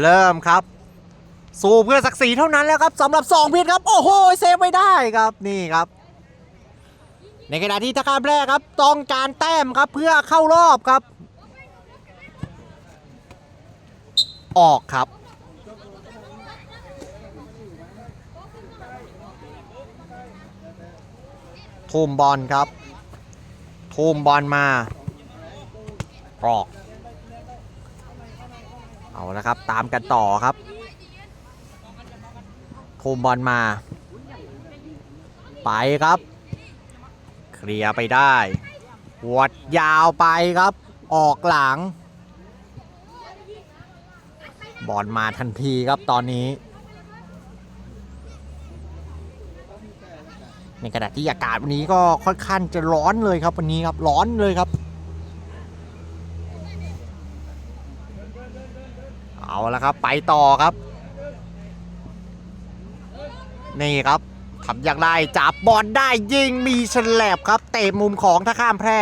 เริ่มครับ สู้เพื่อศักดิ์ศรีเท่านั้นแล้วครับสำหรับ2พิษครับ โอ้โหเซฟไว้ได้ครับนี่ครับ ในขณะที่ทาคารแรกครับต้องการแต้มครับเพื่อเข้ารอบครับ ออกครับทุ่มบอลครับทุ่มบอลมาออก เอาละครับ ตามกันต่อครับทุ่มบอลมา ไปครับ เคลียร์ไปได้วดยาวไปครับ ออกหลัง บอลมาทันทีครับตอนนี้ ในขณะที่อากาศวันนี้ก็ค่อนข้างจะร้อนเลยครับวันนี้ครับร้อนเลยครับ เอาละครับ ไปต่อครับ นี่ครับทำอย่างไรจับบอลได้ยิงมีฉลบครับ เตะมุมของท่าข้ามแพร่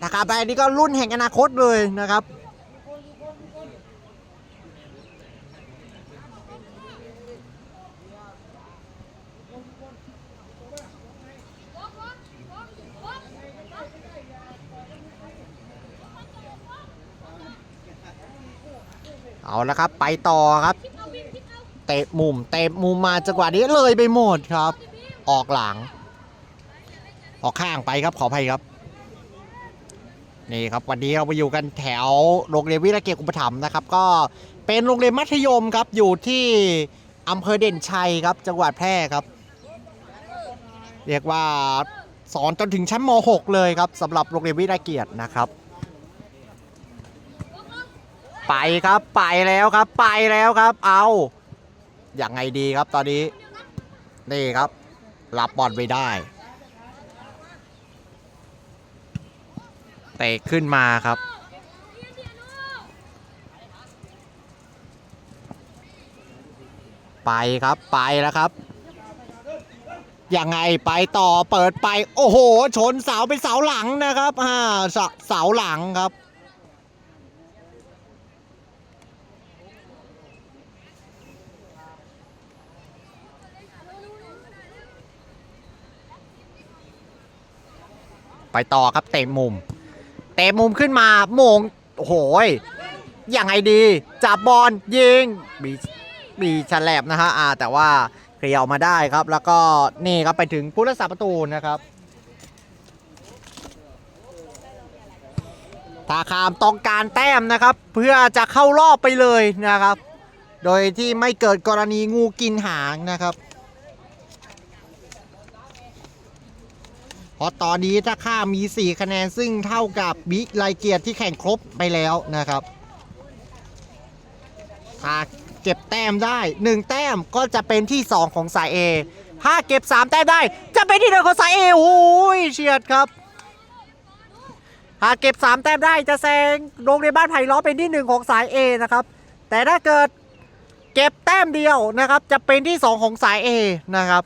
ท่าข้ามแพรนี่ก็รุ่นแห่งอนาคตเลยนะครับ เอาละครับ ไปต่อครับ เตะมุมเตะมุมมาจังหวะนี้เลยไปหมดครับ ออกหลัง ออกข้างไปครับขออภัยครับ นี่ครับวันนี้เราไปอยู่กันแถวโรงเรียนวิรเกตอุปถัมภ์นะครับ ก็เป็นโรงเรียนมัธยมครับอยู่ที่อำเภอเด่นชัยครับ จังหวัดแพร่ครับ เรียกว่าสอนจนถึงชั้นม .6 เลยครับสำหรับโรงเรียนวิรเกียรตินะครับ ไปครับไปแล้วครับไปแล้วครับ เอาอย่างไงดีครับตอนนี้ นี่ครับ รับบอลไปได้เตะขึ้นมาครับ ไปครับไปแล้วครับยังไงไปต่อเปิดไป โอ้โห ชนเสาเป็นเสาหลังนะครับอ่าเสาเสาหลังครับ ไปต่อครับเตะมุม เตะมุมขึ้นมาโมงโอ้โหยยังไงดีจับบอลยิงมีมีฉลบนะฮะอ่าแต่ว่าเคลียร์ออกมาได้ครับ แล้วก็นี่ครับไปถึงผู้รักษาประตูนะครับทาคามต้องการแต้มนะครับ เพื่อจะเข้ารอบไปเลยนะครับ โดยที่ไม่เกิดกรณีงูกินหางนะครับ เพราะตอนนี้ถ้าข้ามี 4 คะแนนซึ่งเท่ากับบิ๊กไลเกียรติที่แข่งครบไปแล้วนะครับถ้าเก็บแต้มได้ 1 แต้มก็จะเป็นที่ 2 ของสาย A ถ้าเก็บ 3 แต้มได้ จะเป็นที่หนึ่งของสาย A โอ้ยเฉียดครับถ้าเก็บ 3 แต้มได้จะแซงโรงเรียนบ้านไผ่ล้อเป็นที่ 1 ของสาย A นะครับ แต่ถ้าเกิดเก็บแต้มเดียวนะครับ จะเป็นที่ 2 ของสาย A นะครับ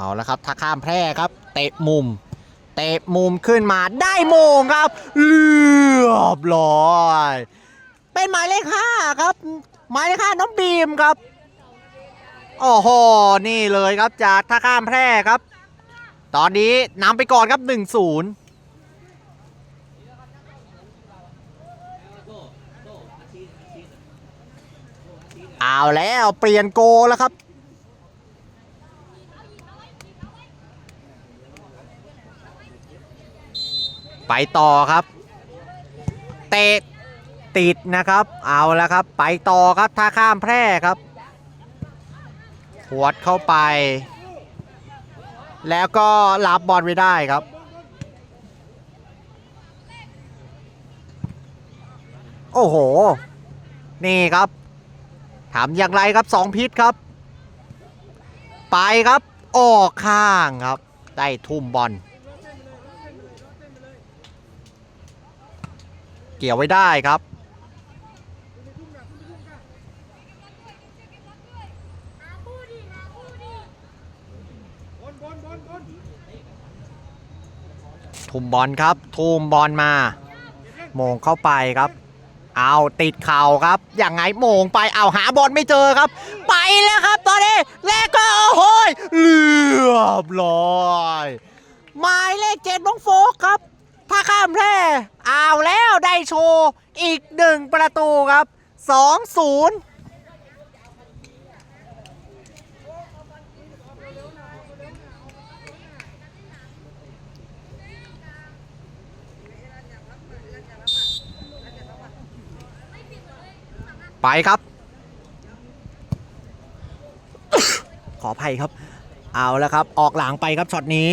เอาละครับถ้าข้ามแพร่ครับ เตะมุม เตะมุมขึ้นมาได้โมงครับเรียบร้อย เป็นหมายเลขห้าครับ หมายเลขห้าน้องบีมครับโอ้โหนี่เลยครับจากท่าข้ามแพร่ครับ ตอนนี้นำไปก่อนครับ 1-0เอาแล้วเปลี่ยนโกแล้วครับ ไปต่อครับ เตะติดนะครับ เอาแล้วครับ ไปต่อครับท่าข้ามแพร่ครับหวดเข้าไป แล้วก็รับบอลไว้ได้ครับ โอ้โห นี่ครับถามอย่างไรครับสองพิษครับ ไปครับ ออกข้างครับ ได้ทุ่มบอล เกี่ยวไว้ได้ครับ ทุ่มบอลครับ ทุ่มบอลมา โมงเข้าไปครับเอาติดเข่าครับอย่างไงโมงไปเอาหาบอลไม่เจอครับ ไปแล้วครับตอนนี้แล้วก็โอ้โหเรียบร้อยหมายเลขเจ็ดน้องโฟกครับ ถ้าข้ามแพร่เอาแล้ว ได้โชว์อีกหนึ่งประตูครับ 2-0ไปครับ ขออภัยครับ เอาแล้วครับ ออกหลังไปครับช็อตนี้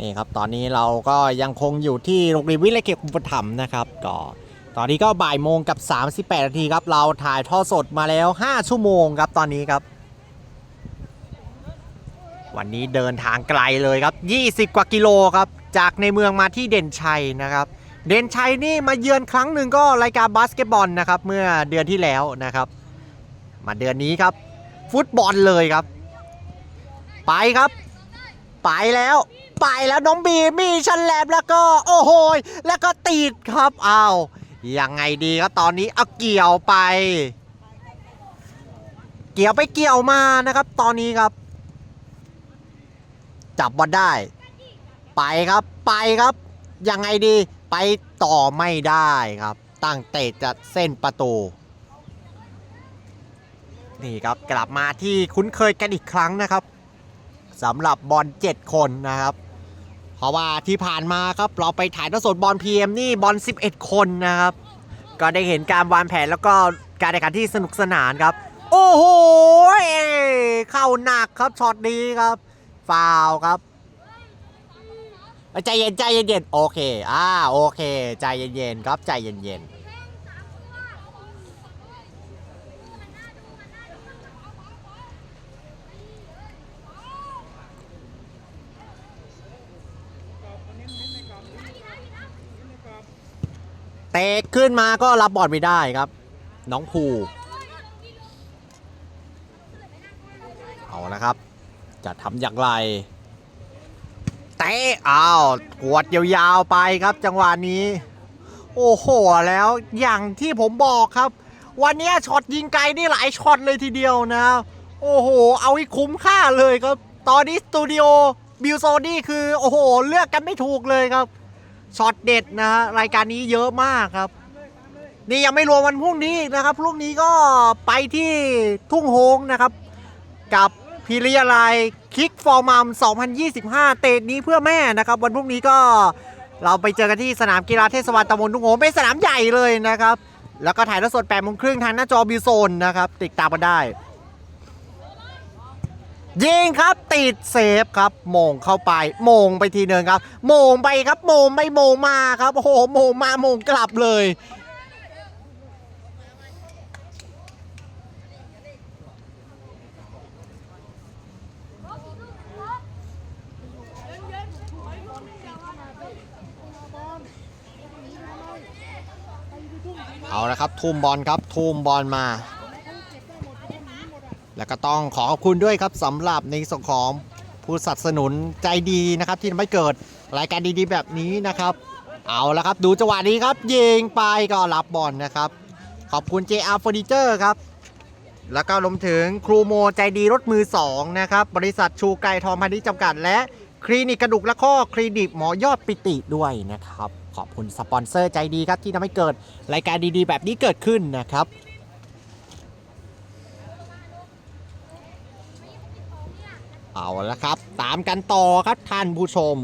นี่ครับตอนนี้เราก็ยังคงอยู่ที่โรงเรียนวิเลเขตอุปถัมภ์นะครับก็ตอนนี้ก็บ่ายโมงกับ 38นาทีครับ เราถ่ายทอดสดมาแล้ว 5 ชั่วโมงครับตอนนี้ครับ วันนี้เดินทางไกลเลยครับ 20 กว่ากิโลครับ จากในเมืองมาที่เด่นชัยนะครับ เด่นชัยนี่มาเยือนครั้งหนึ่งก็รายการบาสเกตบอลนะครับ เมื่อเดือนที่แล้วนะครับ มาเดือนนี้ครับ ฟุตบอลเลยครับ ไปครับ ไปแล้ว ไปแล้วน้องบีมีชันแลบแล้วก็โอ้โหแล้วก็ติดครับเอายังไงดีครับตอนนี้เอาเกี่ยวไป เกี่ยวไปเกี่ยวมานะครับ ตอนนี้ครับ จับบอลได้ ไปครับไปครับ ยังไงดีไปต่อไม่ได้ครับ ตั้งเตะจะเส้นประตูนี่ครับกลับมาที่คุ้นเคยกันอีกครั้งนะครับสำหรับบอล7คนนะครับ เพราะว่าที่ผ่านมาครับเราไปถ่ายทอดสดบอลพรีมนี่บอล 11 คนนะครับ ก็ได้เห็นการวางแผนแล้วก็การแข่งขันที่สนุกสนานครับ โอ้โหเข้าหนักครับช็อตนี้ครับฟาวครับใจเย็นใจเย็นๆโอเคอ่าโอเค ใจเย็นๆครับใจเย็นๆ เตะขึ้นมาก็รับบอลไม่ได้ครับ น้องภูเอาละครับ จะทำอย่างไร เตะอ้าวกวดยาวๆไปครับจังหวะนี้ โอ้โห แล้วอย่างที่ผมบอกครับ วันนี้ช็อตยิงไกลนี่หลายช็อตเลยทีเดียวนะ โอ้โห เอาให้คุ้มค่าเลยครับ ตอนนี้สตูดิโอบิวโซนี่คือ โอ้โห เลือกกันไม่ถูกเลยครับ ช็อตเด็ดนะฮะรายการนี้เยอะมากครับ นี่ยังไม่รวมวันพรุ่งนี้อีกนะครับพรุ่งนี้ก็ไปที่ทุ่งโฮงนะครับ กับพิริยาลัยคิกฟอร์มัม2025 เตะนี้เพื่อแม่นะครับ วันพรุ่งนี้ก็เราไปเจอกันที่สนามกีฬาเทศบาลตำบลทุ่งโฮงเป็นสนามใหญ่เลยนะครับ แล้วก็ถ่ายทอดสด8โมงครึ่งทางหน้าจอบิวโซนนะครับ ติดตามกันได้ ยิงครับติดเซฟครับมงเข้าไปมงไปทีเดินครับมงไปครับมงไปมงมาครับโอ้โหมงมามงกลับเลยเอาละครับทุ่มบอลครับทุ่มบอลมา แล้วก็ต้องขอขอบคุณด้วยครับสำหรับในส่วนของผู้สนับสนุนใจดีนะครับ ที่ทำให้เกิดรายการดีๆ แบบนี้นะครับ เอาละครับดูจังหวะนี้ครับ ยิงไปก็รับบอลนะครับ ขอบคุณ JR Furniture ครับ แล้วก็รวมถึงครูโมใจดีรถมือ 2 นะครับ บริษัทชูไก่ทองพาณิชย์จำกัด และคลินิกกระดูกและข้อคลินิกหมอยอดปิติด้วยนะครับ ขอบคุณสปอนเซอร์ใจดีครับที่ทำให้เกิดรายการดีๆ แบบนี้เกิดขึ้นนะครับ เอาละครับ ตามกันต่อครับท่านผู้ชม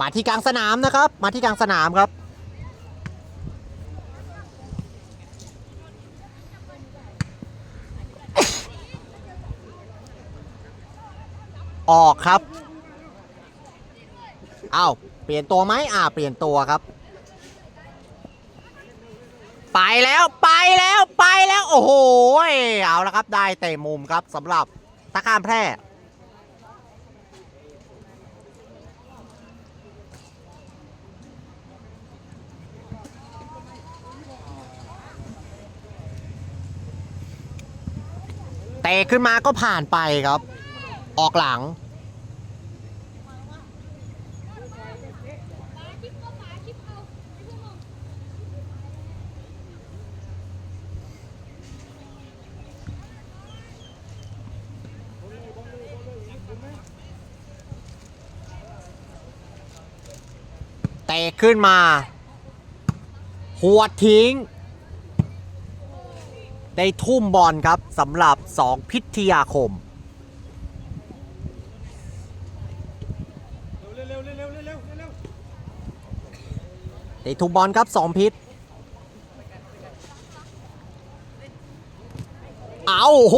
มาที่กลางสนามนะครับ มาที่กลางสนามครับ ออกครับ เอาเปลี่ยนตัวไหมอ่า เปลี่ยนตัวครับ ไปแล้วไปแล้วไปแล้ว โอ้โหเอาละครับได้เตะมุมครับสำหรับตะการแพร่เตะขึ้นมาก็ผ่านไปครับ ออกหลัง ขึ้นมาหัวดทิ้ง ได้ทุ่มบอลครับสำหรับ 2 พิทยาคม ได้ทุ่มบอลครับ 2 พิษเอาโอ้โห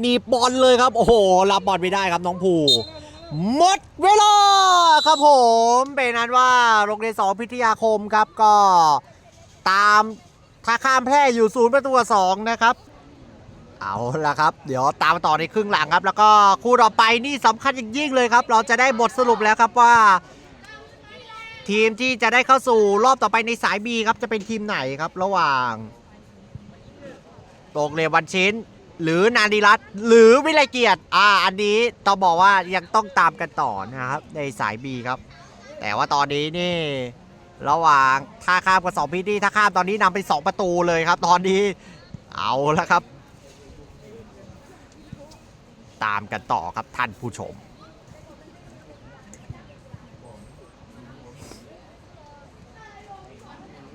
หนีบบอลเลยครับ โอ้โหรับบอลไม่ได้ครับน้องภู หมดเวลาครับผมเป็นนั้นว่าโรงเรียนสองพิทยาคมครับก็ตามท่าข้ามแพร่อยู่ศูนย์ประตูสองนะครับ เอาละครับ เดี๋ยวตามต่อในครึ่งหลังครับ แล้วก็คู่ต่อไปนี่สำคัญยิ่งเลยครับ เราจะได้บทสรุปแล้วครับว่า ทีมที่จะได้เข้าสู่รอบต่อไปในสาย B ครับจะเป็นทีมไหนครับระหว่าง โรงเรียนวันชิ้น หรือนาดีรัตหรือวิไลเกียรติอ่า อันนี้ต้องบอกว่ายังต้องตามกันต่อนะครับ ในสาย B ครับ แต่ว่าตอนนี้นี่ ระหว่างท่าข้ามกับสองพีที่ท่าข้ามตอนนี้นำไปสองประตูเลยครับ ตอนนี้เอาและครับ ตามกันต่อครับท่านผู้ชม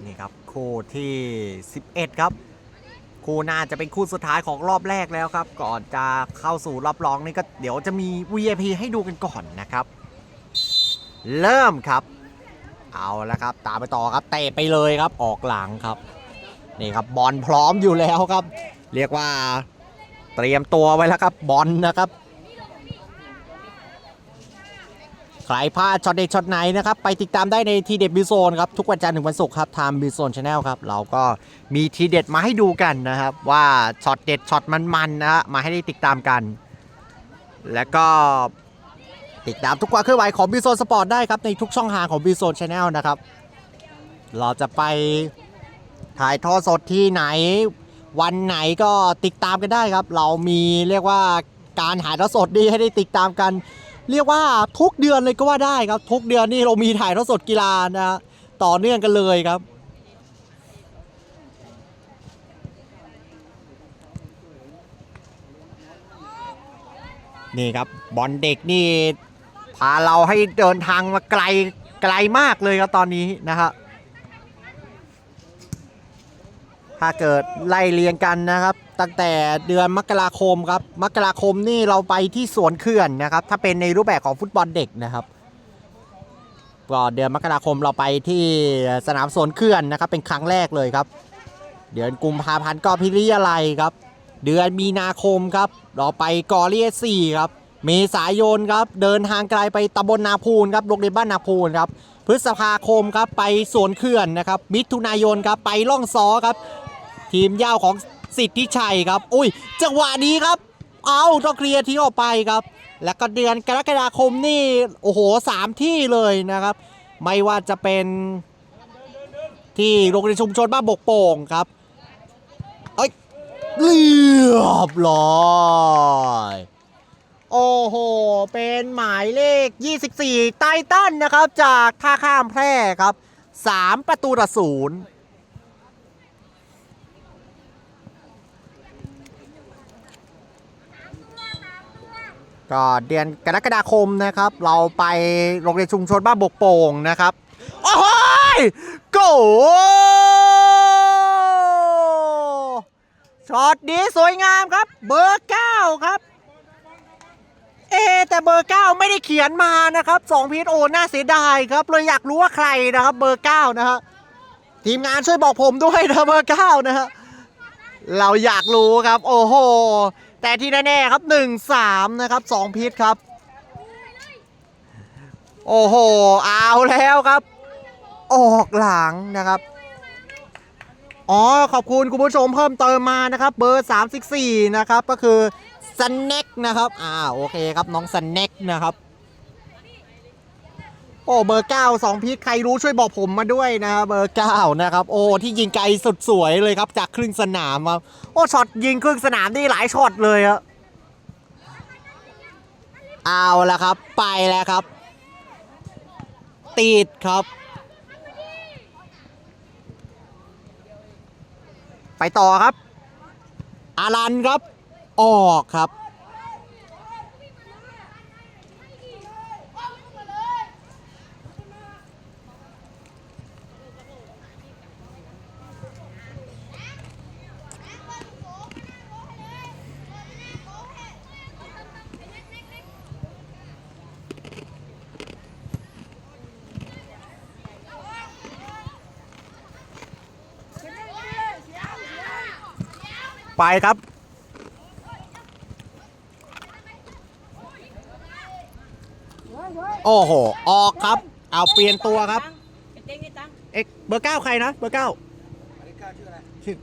นี่ครับคู่ที่ 11 ครับ คู่หน่าจะเป็นคู่สุดท้ายของรอบแรกแล้วครับ ก่อนจะเข้าสู่รอบรองนี่ก็เดี๋ยวจะมี VIP ให้ดูกันก่อนนะครับ เริ่มครับ เอาละครับ ตามไปต่อครับเตะไปเลยครับออกหลังครับนี่ครับบอลพร้อมอยู่แล้วครับ เรียกว่าเตรียมตัวไว้แล้วครับบอลนะครับ ใครพลาดช็อตเด็ดช็อตไหนนะครับ ไปติดตามได้ในทีเด็ดบิโซนครับ ทุกวันจันทร์ถึงวันศุกร์ครับทางบิโซนชาแนลครับ เราก็มีทีเด็ดมาให้ดูกันนะครับ ว่าช็อตเด็ดช็อตมันๆนะฮะมาให้ได้ติดตามกัน แล้วก็ติดตามทุกความเคลื่อนไหวของบิโซนสปอร์ตได้ครับในทุกช่องทางของบิโซนชาแนลนะครับ เราจะไปถ่ายทอดสดที่ไหน วันไหนก็ติดตามกันได้ครับ เรามีเรียกว่าการถ่ายทอดสดดีให้ได้ติดตามกัน เรียกว่าทุกเดือนเลยก็ว่าได้ครับ ทุกเดือนนี่เรามีถ่ายทอดสดกีฬานะต่อเนื่องกันเลยครับนี่ครับบอลเด็กนี่พาเราให้เดินทางมาไกลไกลมากเลยครับตอนนี้นะครับถ้าเกิดไล่เรียงกันนะครับ ตั้งแต่เดือนมกราคมครับ มกราคมนี่เราไปที่สวนเขื่อนนะครับ ถ้าเป็นในรูปแบบของฟุตบอลเด็กนะครับก็เดือนมกราคมเราไปที่สนามสวนเขื่อนนะครับ เป็นครั้งแรกเลยครับ เดือนกุมภาพันธ์ก็พิริยาลัยครับ เดือนมีนาคมครับ เราไปกอเรียสี่ครับเมษายนครับเดินทางไกลไปตำบลนาพูนครับโรงเรียนบ้านนาพูนครับพฤษภาคมครับไปสวนเขื่อนนะครับ มิถุนายนครับไปล่องซอครับ ทีมยาวของ สิทธิชัยครับ อุ้ย จังหวะนี้ครับ เอาต้องเคลียร์ทิ้งออกไปครับ แล้วก็เดือนกรกฎาคมนี่ โอ้โหสามที่เลยนะครับ ไม่ว่าจะเป็นที่โรงเรียนชุมชนบ้านบกโป่งครับ เอ้ยเรียบร้อยโอ้โห เป็นหมายเลข 24 ไททันนะครับ จากท่าข้ามแพร่ครับ 3 ประตูต่อศูนย์ ก็เดือนกรกฎาคมนะครับ เราไปโรงเรียนชุมชนบ้านบกโป่งนะครับ โอ้โหโกช็อตนี้สวยงามครับ เบอร์9ครับ เอ แต่เบอร์9ไม่ได้เขียนมานะครับสองพีทโอน่าเสียดายครับ เลยอยากรู้ว่าใครนะครับ เบอร์9นะฮะทีมงานช่วยบอกผมด้วยนะเบอร์9นะฮะเราอยากรู้ครับ โอ้โห แต่ที่แน่ๆครับ 1-3 นะครับสองพีทครับ โอ้โห เอาแล้วครับ ออกหลังนะครับ อ๋อ ขอบคุณคุณผู้ชมเพิ่มเติมมานะครับ เบอร์ 34 นะครับ ก็คือสแน็คนะครับ อ่า โอเคครับ น้องสแน็คนะครับ โอ้ เบอร์ 9 2พีทใครรู้ช่วยบอกผมมาด้วยนะ เบอร์ 9 นะครับ โอ้ ที่ยิงไกลสุดสวยเลยครับ จากครึ่งสนามครับ โอ้ช็อตยิงครึ่งสนามนี่หลายช็อตเลยอะเอาละครับ ไปแล้วครับตีดครับ ไปต่อครับ อารันครับ ออกครับ ไปครับ โอ้โห ออกครับ เอาเปลี่ยนตัวครับ เอ็กเบอร์เก้าใครนะ เบอร์เก้าชื่อ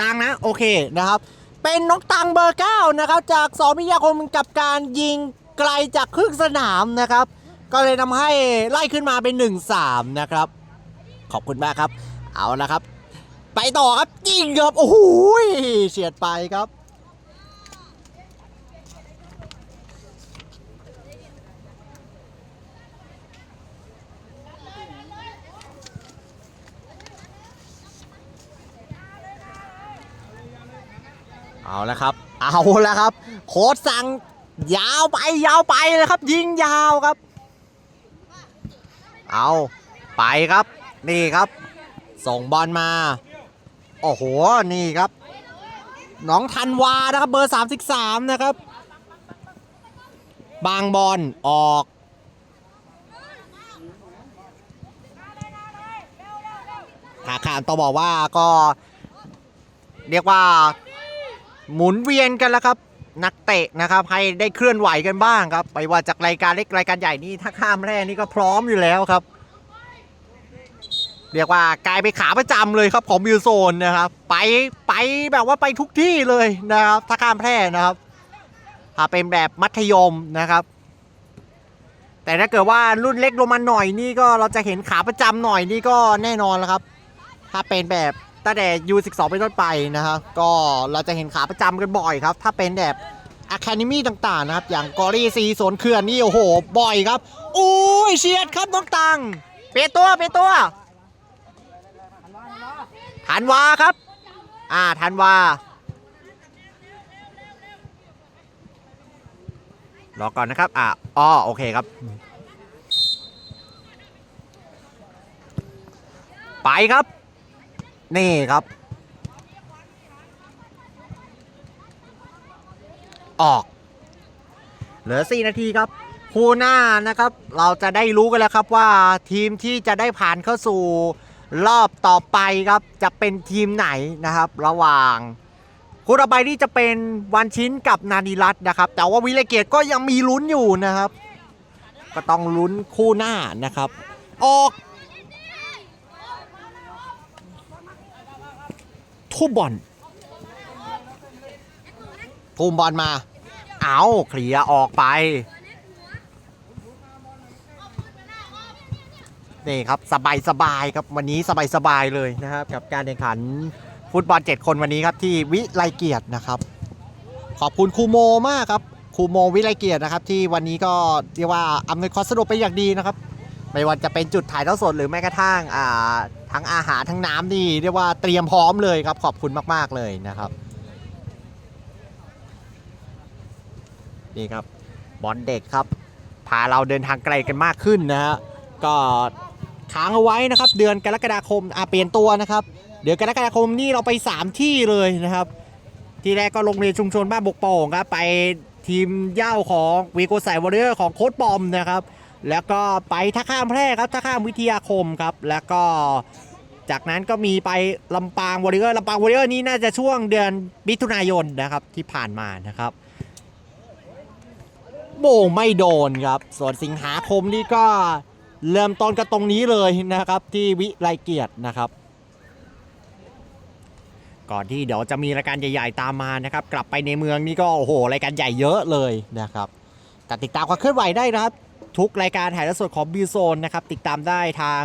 ตังนะ โอเคนะครับ เป็นน้องตังเบอร์เก้านะครับ จากสองมิยาคมกับการยิงไกลจากครึ่งสนามนะครับ ก็เลยทำให้ไล่ขึ้นมาเป็น 1-3 นะครับ ขอบคุณมากครับ เอาละครับ ไปต่อครับยิงครับ โอ้โหเฉียดไปครับ เอาละครับ เอาละครับ โค้ดสั่งยาวไปยาวไปเลยครับ ยิงยาวครับ เอาไปครับ นี่ครับ ส่งบอลมา โอ้โห นี่ครับ น้องธันวานะครับ เบอร์ 33 นะครับ บางบอลออกหาขานต้องบอกว่าก็เรียกว่าหมุนเวียนกันแล้วครับ นักเตะนะครับให้ได้เคลื่อนไหวกันบ้างครับ ไปว่าจากรายการเล็กรายการใหญ่นี่ถ้าข้ามแรกนี่ก็พร้อมอยู่แล้วครับ เรียกว่ากลายไปนขาประจำเลยครับของบิวโซนนะครับ ไปไปแบบว่าไปทุกที่เลยนะครับถ้าข้ามแพร่นะครับถ้าเป็นแบบมัธยมนะครับ แต่ถ้าเกิดว่ารุ่นเล็กลงมาหน่อยนี่ก็เราจะเห็นขาประจำหน่อยนี่ก็แน่นอนแล้วครับ ถ้าเป็นแบบตั้งแต่ U12 เป็นต้นไปนะครับ ก็เราจะเห็นขาประจำกันบ่อยครับ ถ้าเป็นแบบอะคาเดมี่ต่างๆนะครับ อย่างกอรี่ซีสวนเขื่อนนี่โอ้โหบ่อยครับ อุ้ยเฉียดครับน้องตังเปียตัวเปียตัว ธันวาครับ อ่าธันวารอก่อนนะครับ อ่าอ้อโอเคครับ ไปครับ นี่ครับ ออก เหลือ4นาทีครับคู่หน้านะครับ เราจะได้รู้กันแล้วครับว่าทีมที่จะได้ผ่านเข้าสู่ รอบต่อไปครับจะเป็นทีมไหนนะครับ ระหว่างคู่ต่อไปนี่จะเป็นวันชิ้นกับนาดีรัตนะครับ แต่ว่าวิเลเกตก็ยังมีลุ้นอยู่นะครับ ก็ต้องลุ้นคู่หน้านะครับ ออกทุ่บอลทุ่บอลมา เอาเคลียร์ออกไป นี่ครับสบายสบายครับวันนี้สบายสบายเลยนะครับ กับการแข่งขันฟุตบอล 7 คนวันนี้ครับที่วิไลเกียรตินะครับ ขอบคุณครูโมมากครับครูโมวิไลเกียรตินะครับที่วันนี้ก็เรียกว่าอำนวยความสะดวกไปนอย่างดีนะครับ ไม่ว่าจะเป็นจุดถ่ายเทอดสดหรือแม้กระทั่งอ่าทั้งอาหารทั้งน้ำนี่เรียกว่าเตรียมพร้อมเลยครับขอบคุณมาก ๆเลยนะครับนี่ครับบอลเด็กครับ พาเราเดินทางไกลกันมากขึ้นนะฮะก็ ค้างเอาไว้นะครับ เดือนกรกฎาคมอาเปลี่ยนตัวนะครับ เดือนกรกฎาคมนี่เราไป 3 ที่เลยนะครับ ที่แรกก็โรงเรียนชุมชนบ้านบกโป่งครับไปทีมเย่าของวีโกไซวอร์เรอร์ของโค้ดปอมนะครับ แล้วก็ไปท่าข้ามแพร่ครับท่าข้ามวิทยาคมครับ แล้วก็จากนั้นก็มีไปลำปางวอริเออร์ลำปางวอริเออร์นี่น่าจะช่วงเดือนมิถุนายนนะครับที่ผ่านมานะครับโบ่งไม่โดนครับ ส่วนสิงหาคมนี่ก็ เริ่มต้นกันตรงนี้เลยนะครับ ที่วิไลเกียรตินะครับ ก่อนที่เดี๋ยวจะมีรายการใหญ่ ๆ ตามมานะครับ กลับไปในเมืองนี่ก็โอ้โหรายการใหญ่เยอะเลยนะครับแต่ติดตามความเคลื่อนไหวได้นะครับ ทุกรายการถ่ายทอดสดของบิวโซนนะครับ ติดตามได้ทาง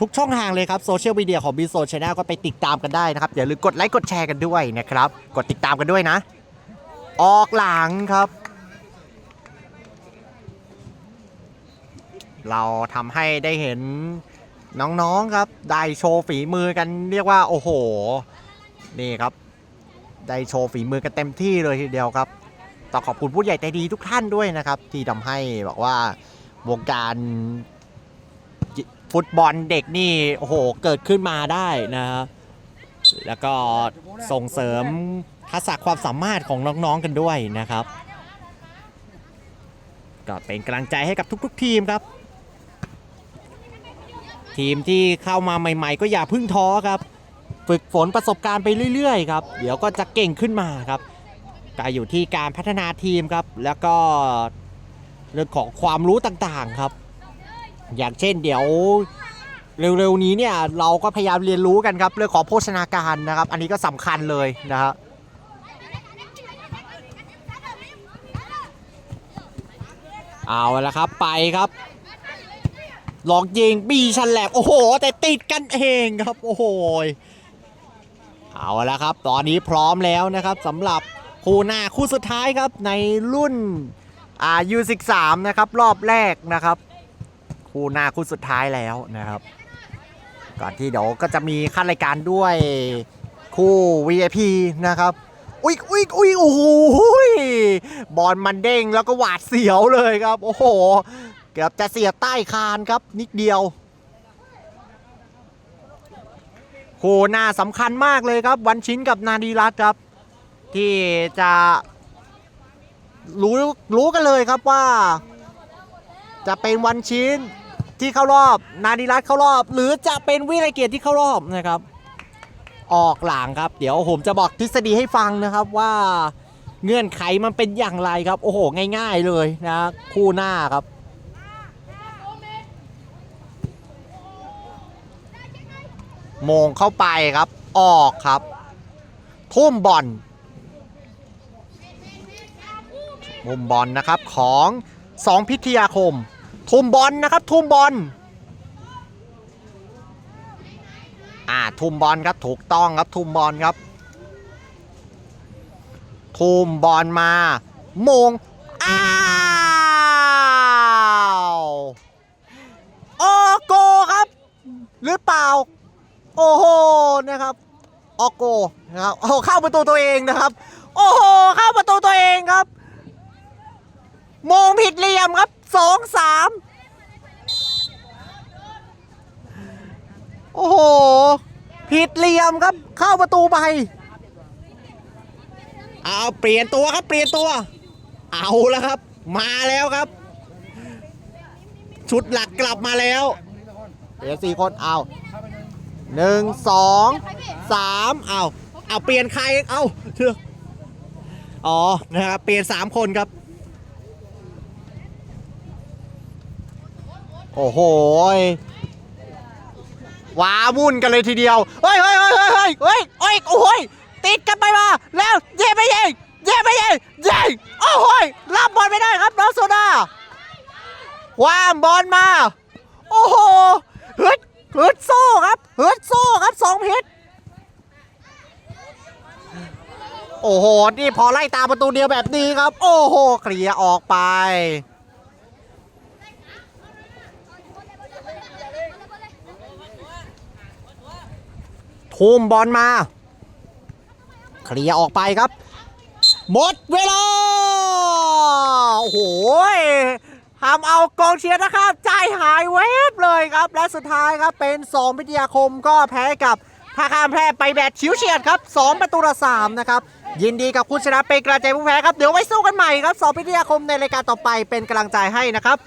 ทุกช่องทางเลยครับโซเชียลมีเดียของบิวโซนชาแนลก็ไปติดตามกันได้นะครับอย่าลืมกดไลค์กดแชร์กันด้วยนะครับ กดติดตามกันด้วยนะ ออกหลังครับ เราทำให้ได้เห็นน้องๆครับ ได้โชว์ฝีมือกันเรียกว่าโอ้โห นี่ครับ ได้โชว์ฝีมือกันเต็มที่เลยทีเดียวครับต้องขอบคุณผู้ใหญ่ใจดีทุกท่านด้วยนะครับ ที่ทำให้บอกว่าวงการฟุตบอลเด็กนี่โอ้โหเกิดขึ้นมาได้นะครับแล้วก็ส่งเสริมทักษะความสามารถของน้องๆกันด้วยนะครับ ก็เป็นกำลังใจให้กับทุกๆทีมครับ ทีมที่เข้ามาใหม่ ๆ ก็อย่าพึ่งท้อครับ ฝึกฝนประสบการณ์ไปเรื่อยๆครับเดี๋ยวก็จะเก่งขึ้นมาครับก็อยู่ที่การพัฒนาทีมครับ แล้วก็เรื่องของความรู้ต่างๆครับ อย่างเช่นเดี๋ยวเร็วๆนี้เนี่ยเราก็พยายามเรียนรู้กันครับเรื่องของโภชนาการนะครับ อันนี้ก็สำคัญเลยนะครับเอาละครับไปครับ หลองยิงบีชันแลบโอ้โห แต่ติดกันเองครับโอ้โหเอาละครับ ตอนนี้พร้อมแล้วนะครับสำหรับคู่หน้าคู่สุดท้ายครับในรุ่นอายุ13นะครับ รอบแรกนะครับ คู่หน้าคู่สุดท้ายแล้วนะครับ ก่อนที่เดี๋ยวก็จะมีขั้นรายการด้วยคู่ VIP นะครับอุ้ยอุ้ยอุ้ยโอ้โหยบอลมันเด้งแล้วก็หวาดเสียวเลยครับ โอ้โห กือบจะเสียใต้คานครับนิดเดียวโหหน้าสำคัญมากเลยครับ วันชิ้นกับนาดีรัตครับ ที่จะรู้รู้กันเลยครับว่า จะเป็นวันชิ้นที่เข้ารอบ นาดีรัตเข้ารอบ หรือจะเป็นวิไลเกียรติที่เข้ารอบนะครับ ออกหลังครับ เดี๋ยวผมจะบอกทฤษฎีให้ฟังนะครับว่าเงื่อนไขมันเป็นอย่างไรครับ โอ้โห ง่าย ๆเลยนะ คู่หน้าครับ โมงเข้าไปครับ ออกครับ ทุ่มบอลมุมบอลนะครับของสองพิทยาคม ทุ่มบอลนะครับ ทุ่มบอลอ่าทุ่มบอลครับถูกต้องครับทุ่มบอลครับ ทุ่มบอลมาโมงอ้าวโอโกครับ หรือเปล่า โอ้โหนะครับออกโกนะครับโอ้เข้าประตูตัวเองนะครับ โอ้โหเข้าประตูตัวเองครับมงผิดเหลี่ยมครับสองสามโอ้โห ผิดเหลี่ยมครับ เข้าประตูไปเอาเปลี่ยนตัวครับเปลี่ยนตัว เอาแล้วครับ มาแล้วครับ ชุดหลักกลับมาแล้วเปลี่ยนสี่คนเอา หนึ่งสองสามเอาเอาเปลี่ยนใครเอาเถอะอ๋อนะครับเปลี่ยนสามคนครับ โอ้โหว้าวุ่นกันเลยทีเดียว เฮ้ยเฮ้ยเฮ้ยเฮ้ยเฮ้ยเฮ้ยเฮ้ยโอ้ยติดกันไปมา แล้วเย่ไปเย่เย่ไปเย่เย่โอ้โหยรับบอลไม่ได้ครับน้องโซดาว่าบอลมา โอ้โหฮึด ฮึดโซ่ครับฮึดโซ่ครับสองเพชรโอ้โห นี่พอไล่ตามประตูเดียวแบบนี้ครับ โอ้โห เคลียร์ออกไป ทุ่มบอลมา เคลียร์ออกไปครับ หมดเวลา โอ้โห ทำเอากองเชียร์นะครับใจหายเวฟเลยครับ และสุดท้ายครับเป็น 2 พิทยาคมก็แพ้กับท่าข้ามแพร่ไปแบบชิวเฉียดครับ 2 ประตูต่อ3นะครับ ยินดีกับคุณชนะเป็นกำลังใจผู้แพ้ครับ เดี๋ยวไว้สู้กันใหม่ครับ 2 พิทยาคมในรายการต่อไปเป็นกำลังใจให้นะครับ